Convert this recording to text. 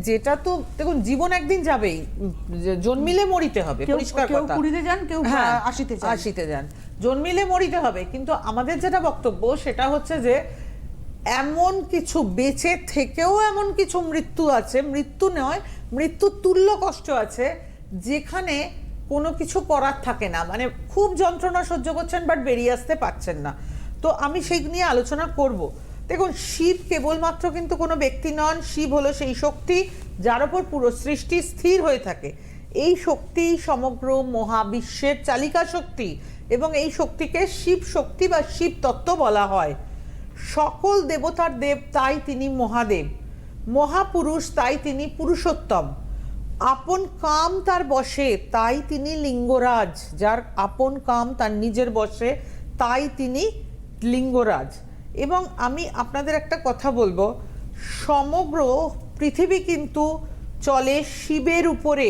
যেটা তো দেখুন জীবন একদিন যাবেই। জন্মিলে মরিতে হবে কেউ পরিষ্কার কেউ কথা। কুড়িতে যান কেউ হ্যাঁ আহ, আশিতে যান। আশিতে যান। জন্মিলে মরিতে হবে কিন্তু আমাদের যেটা বক্তব্য সেটা হচ্ছে যে এমন কিছু বেঁচে থেকেও এমন কিছু মৃত্যু আছে মৃত্যু নয় মৃত্যুর তুল্য কষ্ট আছে যেখানে কোনো কিছু করার থাকে না। মানে খুব যন্ত্রণা সহ্য করছেন বাট বেরিয়ে আসতে পারছেন না। তো আমি সেই নিয়ে আলোচনা করব। দেখুন, শিব কেবলমাত্র কিন্তু কোনো ব্যক্তি নন, শিব হলো সেই শক্তি যার ওপর পুরো সৃষ্টি স্থির হয়ে থাকে। এই শক্তি সমগ্র মহাবিশ্বের চালিকা শক্তি এবং এই শক্তিকে শিব শক্তি বা শিব তত্ত্ব বলা হয়। সকল দেবতার দেব তাই তিনি মহাদেব, মহাপুরুষ তাই তিনি পুরুষোত্তম। আপন কাম তার বসে, তাই তিনি লিঙ্গরাজ। যার আপন কাম তার নিজের বসে, তাই তিনি লিঙ্গরাজ। এবং আমি আপনাদের একটা কথা বলব সমগ্র পৃথিবী কিন্তু চলে শিবের উপরে।